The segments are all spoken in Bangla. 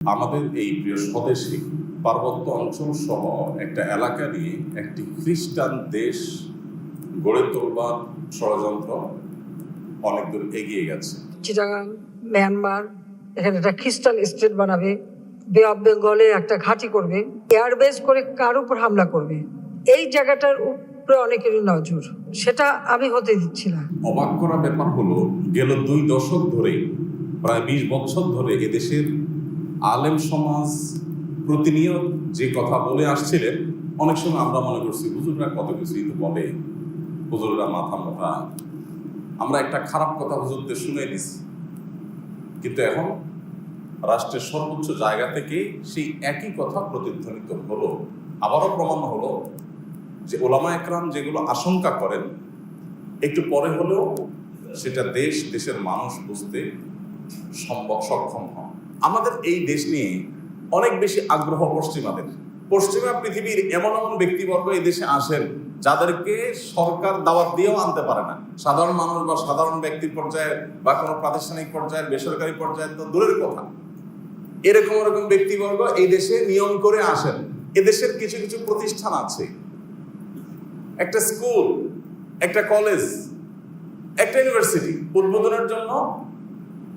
আমাদের এই প্রিয় স্বদেশী পার্বত্য অঞ্চল সহ একটা এলাকা নিয়ে একটি খ্রিস্টান দেশ গড়ে তোলবার ষড়যন্ত্র অনেক দূর এগিয়ে গেছে। চিটাগাং মিয়ানমার এখানে একটা খ্রিস্টান স্টেট বানাবে বে অফ বেঙ্গলে একটা ঘাঁটি করবে এয়ারবেস করে কার উপর হামলা করবে এই জায়গাটার উপরে অনেকেরই নজর সেটা আমি হতে দিচ্ছি না। অবাক করা ব্যাপার হলো গেল দুই দশক ধরে প্রায় বিশ বছর ধরে এদেশের আলেম সমাজ প্রতিনিয়ত যে কথা বলে আসছিলেন, অনেক সময় আমরা মনে করছি, হুজুররা কত কিছুই তো বলে। হুজুররা মাথা মোটা। আমরা একটা খারাপ কথা হুজুরদের শুনে নিছি। কিন্তু এখন রাষ্ট্রের সর্বোচ্চ জায়গা থেকে সেই একই কথা প্রতিধ্বনিত হলো। আবারও প্রমাণ হলো যে ওলামা একরাম যেগুলো আশঙ্কা করেন, একটু পরে হলেও সেটা দেশ, দেশের মানুষ বুঝতে সম্ভব, সক্ষম হন। আমাদের এই দেশ নিয়ে অনেক বেশি আগ্রহ পশ্চিমাদের। পশ্চিমা পৃথিবীর এমন এমন ব্যক্তিবর্গ এই দেশে আসেন যাদেরকে সরকার দাওয়াত দিয়েও আনতে পারে না। সাধারণ মানুষ বা সাধারণ ব্যক্তির পর্যায়ে বা কোনো প্রাতিষ্ঠানিক পর্যায়ের বেসরকারি পর্যায়ে তো দূরের কথা। এরকম এরকম ব্যক্তিবর্গ এই দেশে নিয়ম করে আসেন। এদেশের কিছু কিছু প্রতিষ্ঠান আছে। একটা স্কুল, একটা কলেজ, একটা ইউনিভার্সিটি। উদ্বোধনের জন্য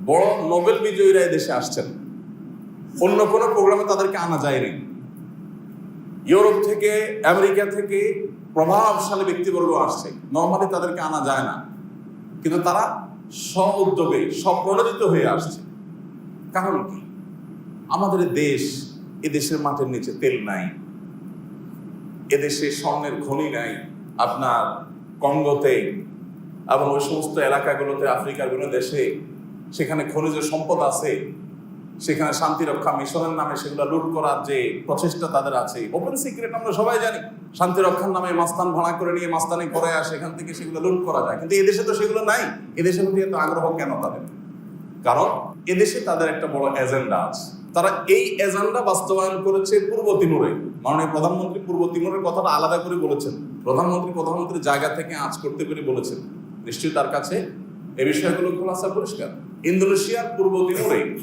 বড় নোবেল বিজয়ীরা দেশে আসছেন। অন্য কোনো প্রোগ্রামে তাদেরকে আনা যায়নি। ইউরোপ থেকে, আমেরিকা থেকে প্রভাবশালী ব্যক্তিবর্গ আসছে। নর্মালি তাদেরকে আনা যায় না। কিন্তু তারা স্ব উদ্যোগে স্বপ্রণোদিত হয়ে আসছে। কারণ কি? আমাদের দেশ এদেশের মাটির নিচে তেল নাই। এদেশে স্বর্ণের খনি নাই। আপনার কঙ্গোতে এবং ওই সমস্ত এলাকাগুলোতে, আফ্রিকার বিভিন্ন দেশে সেখানে খনিজ সম্পদ আছে, সেখানে শান্তি রক্ষা মিশনের নামে সেগুলো লুট করার যে প্রচেষ্টা তাদের আছে ওপেন সিক্রেট আমরা সবাই জানি। শান্তি রক্ষার নামে মাস্তান ভাড়া করে নিয়ে মাস্তানি করে আর সেখান থেকে সেগুলো লুট করা যায়। কিন্তু এদেশে তো সেগুলো নাই এদেশের প্রতি এত আগ্রহ কেন তাদের? কারণ এদেশে তাদের একটা বড় এজেন্ডা আছে। তারা এই এজেন্ডা বাস্তবায়ন করেছে পূর্ব তিমুরে। মাননীয় প্রধানমন্ত্রী পূর্ব তিমুরের কথাটা আলাদা করে বলেছেন। প্রধানমন্ত্রী প্রধানমন্ত্রীর জায়গা থেকে আঁচ করতে পেরে বলেছেন। নিশ্চয়ই তার কাছে এই বিষয়গুলো খোলাসা পরিষ্কার। ইন্দোনেশিয়ার পূর্ব তিমুরে।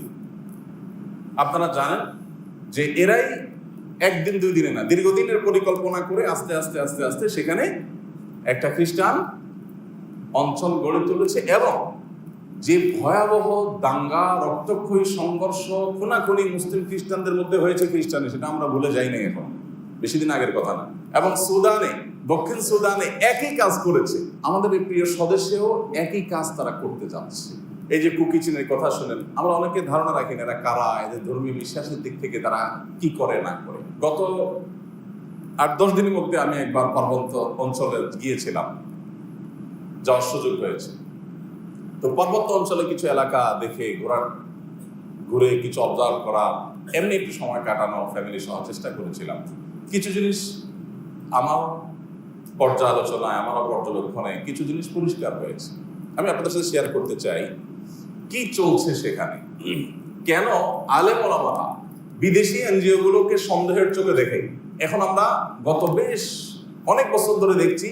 আপনারা জানেন যে এরাই একদিন, দুই দিনে না, দীর্ঘদিনের পরিকল্পনা করে আস্তে আস্তে আস্তে আস্তে সেখানে একটা খ্রিস্টান অঞ্চল গড়ে তুলেছে এবং যে ভয়াবহ দাঙ্গা, রক্তক্ষয়ী সংঘর্ষ, খুনাখুনি মুসলিম খ্রিস্টানদের মধ্যে হয়েছে খ্রিস্টানে, সেটা আমরা ভুলে যাই এখন। বেশি দিন আগের কথা না। এবং সুদানে দক্ষিণ সুদানে একই কাজ করেছে। আমাদের এই প্রিয় স্বদেশেও একই কাজ তারা করতে যাচ্ছে। এই যে কুকি চীনের কথা শুনেন, আমরা অনেকে ধারণা রাখি না এরা কারা, এদের ধর্মীয় বিশ্বাসের দিক থেকে তারা কি করে, না করে। গত আট, দশ দিনের মধ্যে আমি একবার পার্বত্য অঞ্চলে গিয়েছিলাম। যাওয়ার সুযোগ হয়েছে। তো পার্বত্য অঞ্চলে কিছু এলাকা দেখে ঘোরার, ঘুরে কিছু অবজার্ভ করা, এমনি একটু সময় কাটানো ফ্যামিলি সহ চেষ্টা করেছিলাম। কিছু জিনিস আমার পর্যালোচনায়, আমার পর্যবেক্ষণে কিছু জিনিস পরিষ্কার হয়েছে। আমি আপনাদের সাথে শেয়ার করতে চাই, কি চলছে সেখানে? কেন আলেম ওলামারা বিদেশি এনজিও গুলোকে সন্দেহের চোখে দেখে? এখন আমরা গত বেশ অনেক বছর ধরে দেখছি,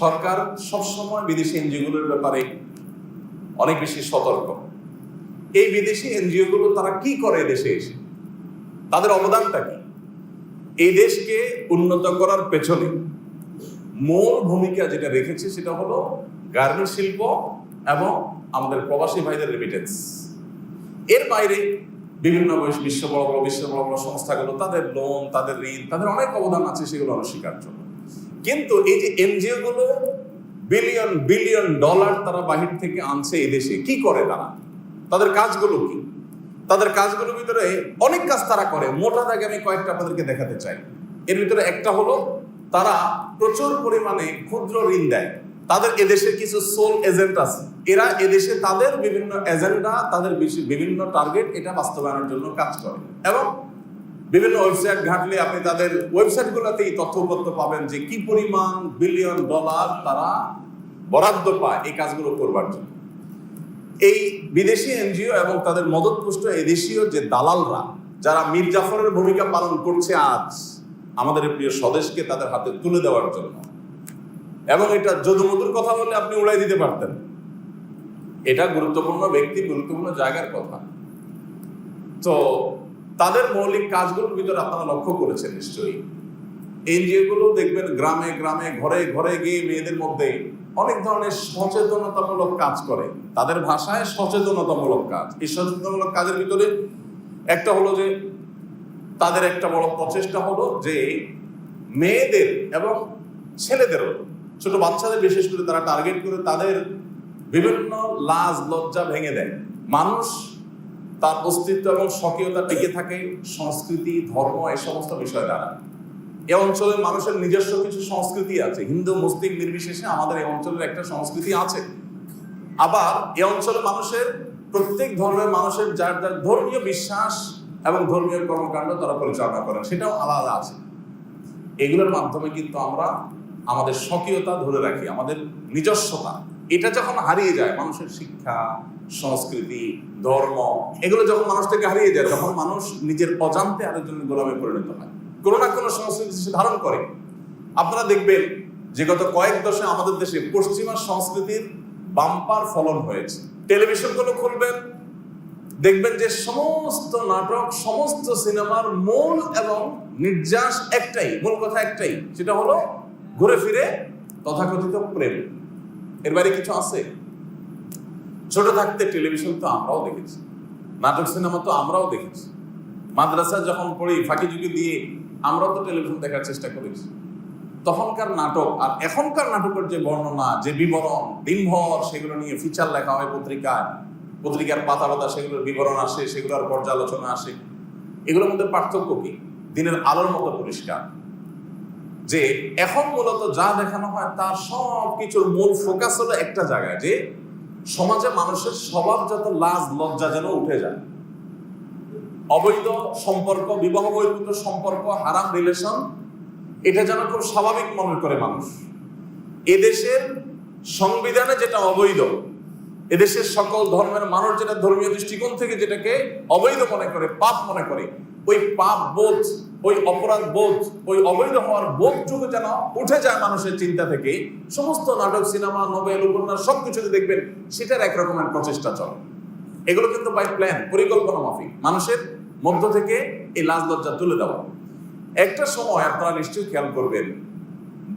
সরকার সবসময় বিদেশি এনজিও গুলোর ব্যাপারে অনেক বেশি সতর্ক। এই বিদেশি এনজিও গুলো তারা কি করে দেশে এসে? তাদের অবদানটা কি? এই দেশকে উন্নত করার পেছনে মূল ভূমিকা যেটা রেখেছে সেটা হলো গার্মেন্ট শিল্প এবং আমাদের প্রবাসী ভাইদের রেমিটেন্স এর বাইরে বিভিন্ন বিশ্ব বড় বড়, বিশ্ব বড় বড় সংস্থাগুলো, তাদের লোন তাদের ঋণ, তাদের অনেক অবদান আছে, সেগুলো অনস্বীকার্য কিন্তু এই যে এনজিও গুলো বিলিয়ন বিলিয়ন ডলার তারা বাহির থেকে আনছে এই দেশে কি করে তারা? তাদের কাজগুলো কি? তাদের কাজগুলোর ভিতরে অনেক কাজ তারা করে। মোটা দাগে আমি কয়েকটা আপনাদেরকে দেখাতে চাই। এর ভিতরে একটা হলো তারা প্রচুর পরিমাণে ক্ষুদ্র ঋণ দেয়। তাদের এদেশের কিছু সোল এজেন্ট আছে। এরা এদেশে তাদের বিভিন্ন এজেন্ডা তাদের বিভিন্ন টার্গেট এটা বাস্তবায়নের জন্য কাজ করে। এবং বিভিন্ন ওয়েবসাইট ঘাটলে আপনি তাদের ওয়েবসাইটগুলোতেই তথ্যপত্র পাবেন যে কি পরিমাণ বিলিয়ন ডলার তারা বরাদ্দ পায় এই কাজগুলো করবার জন্য। এই বিদেশি এনজিও এবং তাদের মদতপুষ্ট এদেশীয় যে দালালরা, যারা মীর জাফরের ভূমিকা পালন করছে আজ আমাদের প্রিয় স্বদেশকে তাদের হাতে তুলে দেওয়ার জন্য। এবং এটা যদুমধুর কথা বললে আপনি উড়াই দিতে পারতেন। এটা গুরুত্বপূর্ণ ব্যক্তি, গুরুত্বপূর্ণ জায়গার কথা। তো তাদের মৌলিক কাজগুলোর ভিতরে আপনারা লক্ষ্য করেছেন নিশ্চয়ই। এনজিও গুলো দেখবেন গ্রামে গ্রামে, ঘরে ঘরে গিয়ে মেয়েদের মধ্যে অনেক ধরনের সচেতনতামূলক কাজ করে। তাদের ভাষায় সচেতনতামূলক কাজ। এই সচেতনতামূলক কাজের ভিতরে একটা হলো যে তাদের একটা বড় প্রচেষ্টা হলো যে মেয়েদের এবং ছেলেদেরও, ছোট বাচ্চাদের বিশেষ করে তারা টার্গেট করে তাদের বিভিন্ন লাজ, লজ্জা ভেঙে দেয়। মানুষ তার অস্তিত্ব এবং স্বকীয়তা টিকে থাকে সংস্কৃতি, ধর্ম, এই সমস্ত বিষয় দ্বারা। এ অঞ্চলের মানুষের নিজস্ব কিছু সংস্কৃতি আছে। হিন্দু, মুসলিম নির্বিশেষে আমাদের এই অঞ্চলের একটা সংস্কৃতি আছে। আবার এ অঞ্চলের মানুষের প্রত্যেক ধর্মের মানুষের যার যার ধর্মীয় বিশ্বাস এবং ধর্মীয় কর্মকাণ্ড তারা পরিচালনা করেন। সেটাও আলাদা আছে। এগুলোর মাধ্যমে কিন্তু আমরা আমাদের স্বকীয়তা ধরে রাখি, আমাদের নিজস্বতা। এটা যখন হারিয়ে যায়, মানুষের শিক্ষা, সংস্কৃতি, ধর্ম, এগুলো যখন মানুষ থেকে হারিয়ে যায়, তখন মানুষ নিজের অজান্তে আরেকজনের গোলামে পরিণত হয়। কোনো না কোনো সংস্কৃতি সে ধারণ করে। আপনারা দেখবেন যে গত কয়েক দশকে আমাদের দেশে পশ্চিমা সংস্কৃতির বাম্পার ফলন হয়েছে। টেলিভিশনগুলো খুলবেন দেখবেন যে সমস্ত নাটক, সমস্ত সিনেমার মূল এবং নির্যাস একটাই, মূল কথা একটাই, সেটা হলো ঘুরে ফিরে তথাকথিত প্রেম। এর বাইরে কিছু আছে? ছোট থাকতে টেলিভিশন তো আমরাও দেখেছি, নাটক, সিনেমা তো আমরাও দেখেছি। মাদ্রাসা যখন পড়ি, ফাঁকি ঝুঁকি দিয়ে আমরাও তো টেলিভিশন দেখার চেষ্টা করেছি। তখনকার নাটক আর এখনকার নাটকের যে বর্ণনা, যে বিবরণ, দিনভর সেগুলো নিয়ে ফিচার লেখা হয় পত্রিকায় পত্রিকার পাতা পাতা সেগুলোর বিবরণ আসে সেগুলোর পর্যালোচনা আসে। এগুলোর মধ্যে পার্থক্য কি? দিনের আলোর মতো পরিষ্কার। যে এখন মূলত যা দেখানো হয় তার সব কিছুর মূল ফোকাস হলো একটা জায়গায়, যে সমাজে মানুষের স্বভাবজাত লাজ, লজ্জা যেন উঠে যায়। অবৈধ সম্পর্ক, বিবাহ বহির্ভূত সম্পর্ক, হারাম রিলেশন এটা যেন খুব স্বাভাবিক মনে করে মানুষ। এদেশের সংবিধানে যেটা অবৈধ এদেশের সকল ধর্মের মানুষ যেটা ধর্মীয় দৃষ্টিকোণ থেকে যেটাকে অবৈধ মনে করে, পাপ মনে করে, ওই পাপ বোধ, ওই অপরাধ বোধ, ওই অবৈধ হওয়ার বোধটুকু যেন উঠে যায় মানুষের চিন্তা থেকে, সমস্ত নাটক, সিনেমা, নোবেল, উপন্যাস সবকিছুতে দেখবেন, সেটার একরকমের প্রচেষ্টা চলে। এগুলো কিন্তু বাই প্ল্যান পরিকল্পনা মাফিক। মানুষের মধ্য থেকে এই লাজ লজ্জা তুলে দেওয়া। একটা সময় আপনারা নিশ্চয়ই খেয়াল করবেন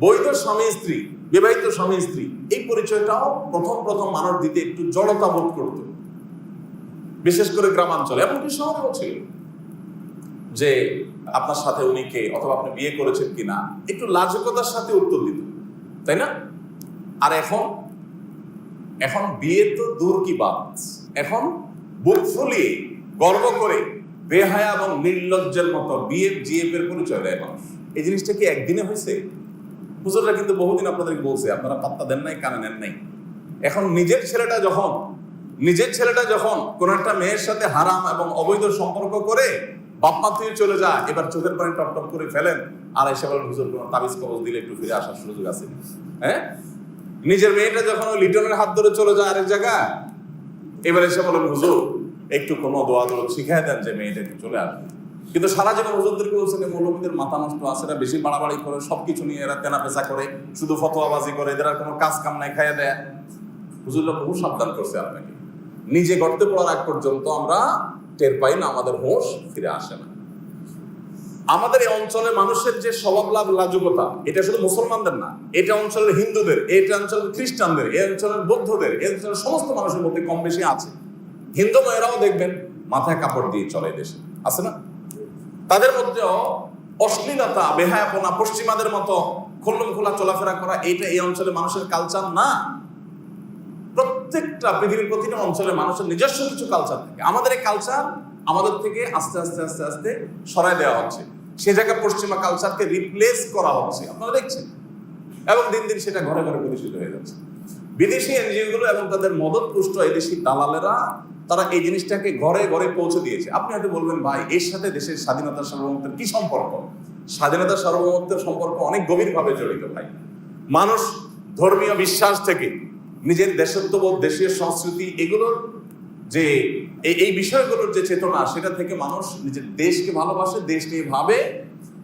বৈধ স্বামী, স্ত্রী, বিবাহিত স্বামী, স্ত্রী, এই পরিচয়টাও প্রথম প্রথম মানুষ দিতে একটু জড়তা বোধ করত। বিশেষ করে গ্রামাঞ্চলে, এমনকি শহরেও ছিল যে আপনার সাথে উনি কে, অথবা আপনি বিয়ে করেছেন কিনা, একটু লাজকতার সাথে উত্তর দিত, তাই না? আর এখন এখন বিয়ে তো দূর কি বাদ এখন বুক ফুলিয়ে, গর্ব করে, বেহায়া এবং নির্লজ্জের মতো বিএফ জিএফ এর পরিচয় দেয় মানুষ। এই জিনিসটা কি একদিনে হয়েছে? হুজুররা কিন্তু বহুদিন আপনাদেরকে বলছে, আপনারা পাত্তা দেন নাই, কানে নেন নাই। এখন নিজের ছেলেটা যখন, নিজের ছেলেটা যখন কোন একটা মেয়ের সাথে হারাম এবং অবৈধ সম্পর্ক করে বাপ মা থেকে চলে যায়, এবার চোখের পানি টপ টপ করে ফেলেন, আর এসে বলেন, হুজুর, কোনো তাবিজ কবজ দিলে একটু ফিরে আসার সুযোগ আছে। হ্যাঁ? নিজের মেয়েটা যখন ওই লিটনের হাত ধরে চলে যায় আরেক জায়গায়, এবার এসে বলেন, হুজুর, একটু কোনো দোয়া দোয়া শিখাই দেন যে মেয়েটা একটু চলে আসবে। কিন্তু সারা জীবন হুজুরদেরকে বলছেন মৌলবীদের মাথা নষ্ট আছে এরা বেশি বাড়াবাড়ি করে, সবকিছু নিয়ে এরা তেনা পেঁচা করে, শুধু ফতোয়াবাজি করে, এদের আর কোনো কাজ কাম নাই, খাইয়ে দেয়। হুজুররা বহু সাবধান করছে আপনাকে। নিজে গর্তে পড়ার আগ পর্যন্ত আমরা টের পাই না, আমাদের হোশ ফিরে আসে না। আমাদের এই অঞ্চলের মানুষের যে স্বভাব লাভ লাজুকতা, এটা শুধু মুসলমানদের না, এটা অঞ্চলের হিন্দুদের, এটা অঞ্চলের খ্রিস্টানদের এই অঞ্চলের বৌদ্ধদের এই অঞ্চলের সমস্ত মানুষের মধ্যে কম বেশি আছে। হিন্দু মেয়েরাও দেখবেন, মাথায় কাপড় দিয়ে চলে দেশে। আছে না? তাদের মধ্যেও অশ্লীলতা, বেহায়াপনা, পশ্চিমাদের মতো খুল্লম খোলা চলাফেরা করা, এইটা এই অঞ্চলের মানুষের কালচার না। প্রত্যেকটা পৃথিবীর প্রতিটা অঞ্চলে মানুষের নিজস্ব কিছু কালচার থাকে। আমাদের এই কালচার আমাদের থেকে আস্তে আস্তে আস্তে আস্তে সরাই দেওয়া হচ্ছে। সে জায়গায় পশ্চিমা কালচারকে রিপ্লেস করা হচ্ছে। আপনারা দেখছেন? এবং দিন দিন সেটা ঘরে ঘরে প্রতিষ্ঠিত হয়ে যাচ্ছে। বিদেশি এনজিও গুলো এবং তাদের মদত পুষ্ট এদেশি দালালেরা, তারা এই জিনিসটাকে ঘরে ঘরে পৌঁছে দিয়েছে। আপনি হয়তো বলবেন, ভাই, এর সাথে দেশের স্বাধীনতার সার্বভৌমত্বের কি সম্পর্ক? স্বাধীনতার সার্বভৌমত্বের সম্পর্ক অনেক গভীরভাবে জড়িত, ভাই। মানুষ ধর্মীয় বিশ্বাস থেকে নিজের দেশত্ববোধ দেশের সংস্কৃতি, এগুলোর যে এই বিষয়গুলোর যে চেতনা, সেটা থেকে মানুষ নিজের দেশকে ভালোবাসে, দেশ নিয়ে ভাবে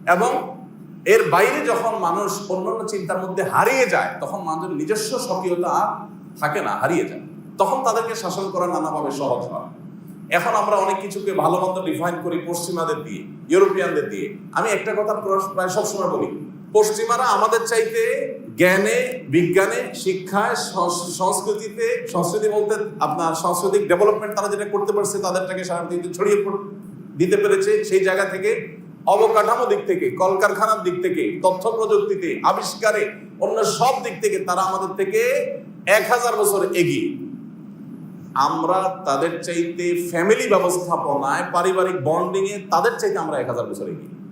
এবং এর বাইরে যখন মানুষ অন্যান্য চিন্তার মধ্যে হারিয়ে যায়, তখন মানুষের নিজস্ব স্বকীয়তা থাকে না, হারিয়ে যায়। তখন তাদেরকে শাসন করা নানাভাবে সহজ হয়। এখন আমরা অনেক কিছুকে ভালো মন্দ ডিফাইন করি পশ্চিমাদের দিয়ে, ইউরোপিয়ানদের দিয়ে। আমি একটা কথা প্র- প্রায় সবসময় বলি, পশ্চিমারা আমাদের চাইতে জ্ঞানে, বিজ্ঞানে, শিক্ষায় সংস্কৃতিতে, সংস্কৃতি বলতে আপনার সাংস্কৃতিক ডেভেলপমেন্ট তারা যেটা করতে পারছে, তাদেরটাকে সারা পৃথিবীতে ছড়িয়ে দিতে পেরেছে, সেই জায়গা থেকে অবকাঠামো দিক থেকে, কলকারখানার দিক থেকে, তথ্য প্রযুক্তিতে, আবিষ্কারে, অন্য সব দিক থেকে তারা আমাদের থেকে এক হাজার বছর এগিয়ে। আমরা তাদের চাইতে ফ্যামিলি ব্যবস্থাপনায়, পারিবারিক বন্ডিংয়ে তাদের চাইতে আমরা এক হাজার বছর এগিয়ে।